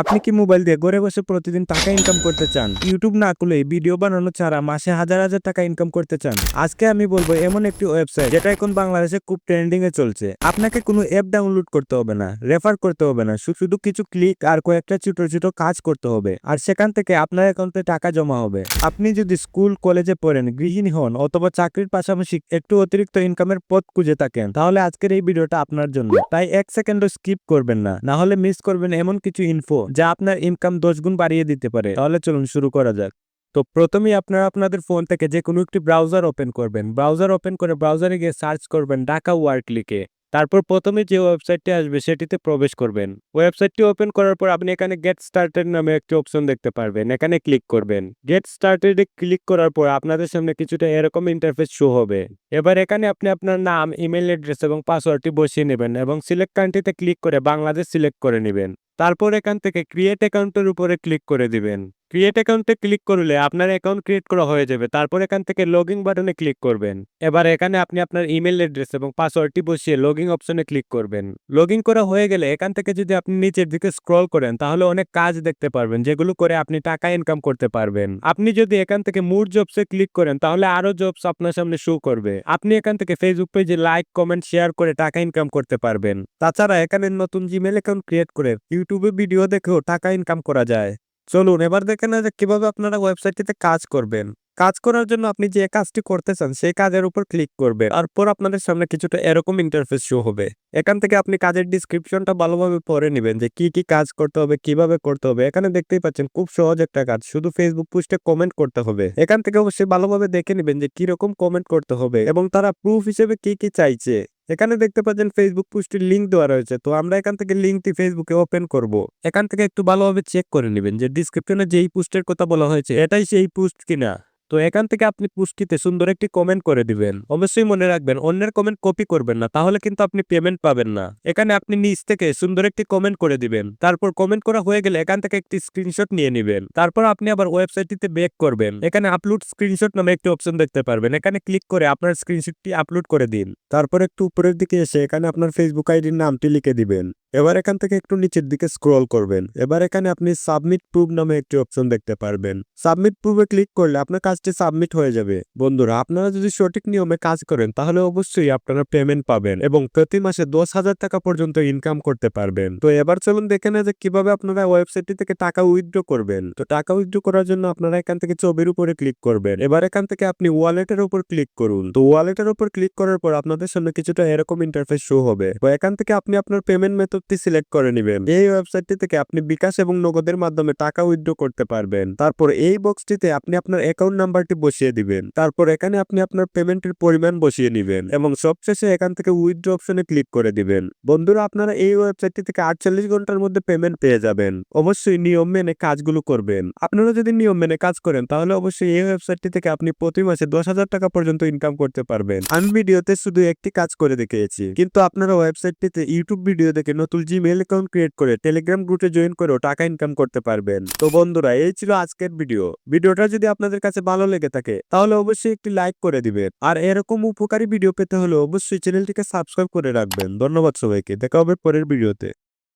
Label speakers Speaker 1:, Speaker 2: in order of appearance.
Speaker 1: আপনি কি মোবাইল দিয়ে ঘরে বসে প্রতিদিন টাকা ইনকাম করতে চান? ইউটিউব না খুলে ভিডিও বানানো ছাড়া মাসে হাজার হাজার টাকা ইনকাম করতে চান? আজকে আমি বলব এমন একটি ওয়েবসাইট যেটা এখন বাংলাদেশে খুব ট্রেন্ডিং এ চলছে। আপনাকে কোনো অ্যাপ ডাউনলোড করতে হবে না রেফার করতে হবে না শুধু কিছু ক্লিক আর কয়েকটা ছোট ছোট কাজ করতে হবে। আর সেখান থেকে আপনার অ্যাকাউন্টে টাকা জমা হবে। আপনি যদি স্কুল কলেজে পড়েন, গৃহিণী হন অথবা চাকরির পাশাপাশি একটু অতিরিক্ত ইনকামের পথ খুঁজে থাকেন, তাহলে আজকের এই ভিডিওটা আপনার জন্য। তাই এক সেকেন্ডও স্কিপ করবেন না না হলে মিস করবেন এমন কিছু ইনফো যা আপনার ইনকাম দশ গুণ বাড়িয়ে দিতে পারে। তাহলে চলুন শুরু করা যাক। তো প্রথমেই আপনারা আপনাদের ফোন থেকে যে কোনো একটি ব্রাউজার ওপেন করবেন। ব্রাউজার ওপেন করে ব্রাউজারে গিয়ে সার্চ করবেন ঢাকা ওয়ার্ড লিখে। তারপর প্রথমে যে ওয়েবসাইটটি আসবে সেটিতে প্রবেশ করবেন। ওয়েবসাইটটি ওপেন করার পর আপনি এখানে গেট স্টার্টেড নামে একটি অপশন দেখতে পারবেন। এখানে ক্লিক করবেন। গেট স্টার্টেডে ক্লিক করার পর আপনাদের সামনে কিছুটা এরকম ইন্টারফেস শো হবে। এবার এখানে আপনি আপনার নাম ইমেল অ্যাড্রেস এবং পাসওয়ার্ডটি বসিয়ে নেবেন এবং সিলেক্ট কান্ট্রিতে ক্লিক করে বাংলাদেশ সিলেক্ট করে নেবেন। তারপর এখান থেকে ক্রিয়েট অ্যাকাউন্টের উপরে ক্লিক করে দিবেন। ক্রিয়েট অ্যাকাউন্টে ক্লিক করলে আপনার অ্যাকাউন্ট ক্রিয়েট করা হয়ে যাবে। তারপর এখান থেকে লগইন বাটনে ক্লিক করবেন। এবার এখানে আপনি আপনার ইমেল অ্যাড্রেস এবং পাসওয়ার্ডটি বসিয়ে লগইন অপশনে ক্লিক করবেন। লগইন করা হয়ে গেলে এখান থেকে যদি আপনি নিচের দিকে স্ক্রল করেন, তাহলে অনেক কাজ দেখতে পারবেন, যেগুলো করে আপনি টাকা ইনকাম করতে পারবেন। আপনি যদি এখান থেকে মুড জবসে ক্লিক করেন, তাহলে আরও জবস আপনার সামনে শো করবে। আপনি এখান থেকে ফেসবুক পেজে লাইক কমেন্ট শেয়ার করে টাকা ইনকাম করতে পারবেন। তাছাড়া এখানে নতুন জিমেল অ্যাকাউন্ট ক্রিয়েট করে ইউটিউবে ভিডিও দেখেও টাকা ইনকাম করা যায়। চলুন, এবার দেখে না যে কীভাবে আপনারা ওয়েবসাইটটিতে কাজ করবেন। কাজ করার জন্য আপনি যে কাজটি করতে চান, সেই কাজের উপর ক্লিক করবেন। তারপর আপনাদের সামনে কিছুটা এরকম ইন্টারফেস শো হবে। এখান থেকে আপনি কাজের ডিসক্রিপশনটা ভালোভাবে পড়ে নেবেন যে কি কি কাজ করতে হবে, কীভাবে করতে হবে। এখানে দেখতেই পাচ্ছেন খুব সহজ একটা কাজ, শুধু ফেসবুক পোস্টে কমেন্ট করতে হবে। এখান থেকে অবশ্যই ভালোভাবে দেখে নেবেন যে কীরকম কমেন্ট করতে হবে এবং তারা প্রুফ হিসেবে কি কি চাইছে। এখানে দেখতে পাচ্ছেন ফেসবুক পোস্টের লিঙ্ক দেওয়া রয়েছে। তো আমরা এখান থেকে লিঙ্কটি ফেসবুকে ওপেন করব। এখান থেকে একটু ভালোভাবে চেক করে নেবেন যে ডিসক্রিপশনে যেই পোস্টের কথা বলা হয়েছে, এটাই সেই পোস্ট কিনা। তো এখান থেকে আপনি পুষ্টিতে সুন্দর একটি কমেন্ট করে দিবেন। অবশ্যই মনে রাখবেন, অন্যের কমেন্ট কপি করবেন না, তাহলে কিন্তু আপনি পেমেন্ট পাবেন না। এখানে আপনি নিচ থেকে সুন্দর একটি কমেন্ট করে দিবেন। তারপর কমেন্ট করা হয়ে গেলে এখান থেকে একটি স্ক্রিনশট নিয়ে নেবেন। তারপর আপনি আবার ওয়েবসাইটটিতে ব্যাক করবেন। এখানে আপলোড স্ক্রিনশট নামে একটি অপশন দেখতে পারবেন। এখানে ক্লিক করে আপনার স্ক্রিনশটটি আপলোড করে দিন। তারপর একটু উপরের দিকে এসে এখানে আপনার ফেসবুক আইডির নামটি লিখে দিবেন। এবার এখান থেকে একটু নিচের দিকে স্ক্রল করবেন। এবার এখানে আপনি সাবমিট প্রুভ নামে একটি অপশন দেখতে পারবেন। সাবমিট প্রুভে ক্লিক করলে আপনার কাজটি সাবমিট হয়ে যাবে। বন্ধুরা, আপনারা যদি সঠিক নিয়মে কাজ করেন, তাহলে অবশ্যই আপনারা পেমেন্ট পাবেন এবং প্রতি মাসে দশ হাজার টাকা পর্যন্ত ইনকাম করতে পারবেন। তো এবার চলুন দেখে না যে কীভাবে আপনারা ওয়েবসাইটটি থেকে টাকা উইথড্র করবেন। তো টাকা উইথড্র করার জন্য আপনারা এখান থেকে ছবির উপরে ক্লিক করবেন। এবার এখান থেকে আপনি ওয়ালেটের উপর ক্লিক করুন। তো ওয়ালেটের উপর ক্লিক করার পর আপনাদের সামনে কিছুটা এরকম ইন্টারফেস শো হবে। তো এখান থেকে আপনি আপনার পেমেন্ট মেথডটি সিলেক্ট করে নেবেন। এই ওয়েবসাইটটি থেকে আপনি বিকাশ এবং নগদের মাধ্যমে টাকা উইথড্র করতে পারবেন। তারপর এই বক্সটিতে আপনি আপনার অ্যাকাউন্ট নাম্বারটি বসিয়ে দিবেন। তারপর এখানে আপনি আপনার পেমেন্টের পরিমাণ বসিয়ে নেবেন এবং সবশেষে এখান থেকে উইথড্র অপশনে ক্লিক করে দিবেন। বন্ধুরা, আপনারা এই ওয়েবসাইটটি থেকে আটচল্লিশ ঘণ্টার মধ্যে পেমেন্ট পেয়ে যাবেন। অবশ্যই নিয়ম মেনে কাজগুলো করবেন। আপনারা যদি নিয়ম মেনে কাজ করেন, তাহলে অবশ্যই এই ওয়েবসাইটটি থেকে আপনি প্রতি মাসে দশ হাজার টাকা পর্যন্ত ইনকাম করতে পারবেন। আমি ভিডিওতে শুধু একটি কাজ করে দেখিয়েছি। কিন্তু আপনারা ওয়েবসাইটটিতে ইউটিউব ভিডিও দেখে নতুন জিমেল অ্যাকাউন্ট ক্রিয়েট করে টেলিগ্রাম গ্রুপে জয়েন করেও টাকা ইনকাম করতে পারবেন। তো বন্ধুরা, এই ছিল আজকের ভিডিও ভিডিওটা যদি আপনাদের কাছে ভালো লেগে থাকে, তাহলে অবশ্যই একটি লাইক করে দিবেন। আর এরকম উপকারী ভিডিও পেতে হলে অবশ্যই চ্যানেলটিকে সাবস্ক্রাইব করে রাখবেন। ধন্যবাদ সবাইকে। দেখা হবে পরের ভিডিওতে